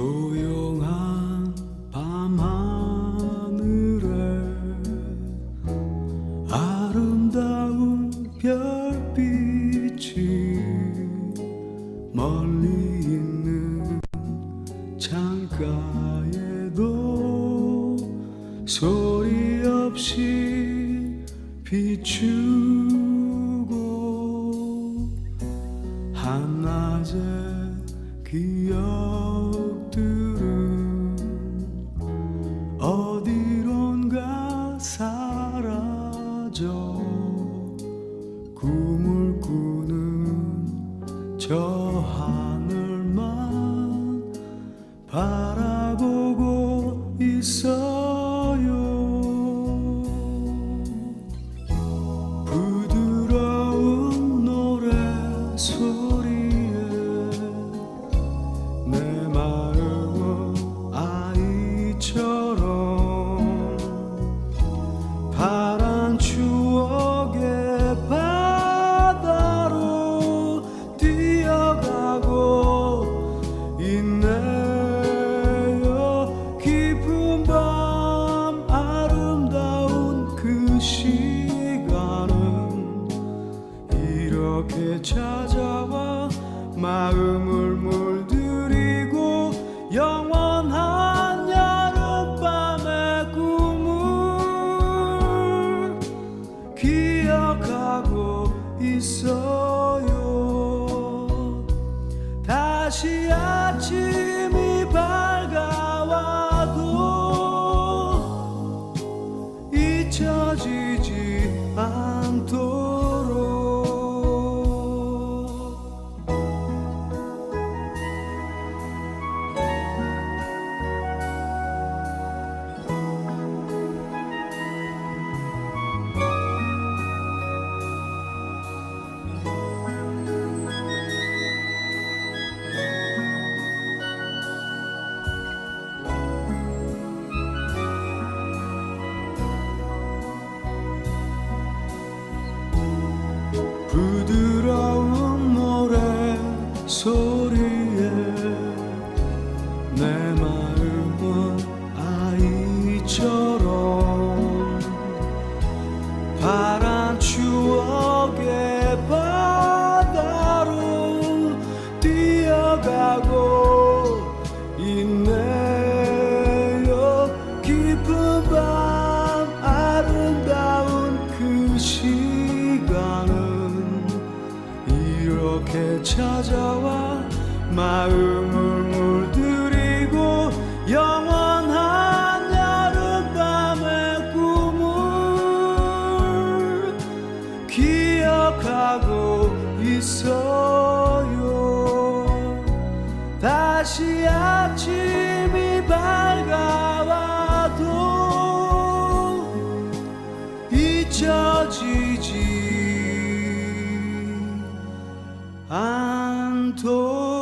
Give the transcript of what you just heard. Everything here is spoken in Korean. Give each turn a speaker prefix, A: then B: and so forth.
A: 조용한 밤하늘에 아름다운 별빛이 멀리 있는 창가에도 소리 없이 비추고 한낮의 기억 사라져 꿈을 꾸는 저 있네요. 깊은 밤 아름다운 그 시간은 이렇게 찾아와 마음을 물들이고 영원한 여름밤의 꿈을 기억하고 있어요 다 이렇게 찾아와 마음을 물들이고 영원한 여름밤의 꿈을 기억하고 있어요. 다시 痛。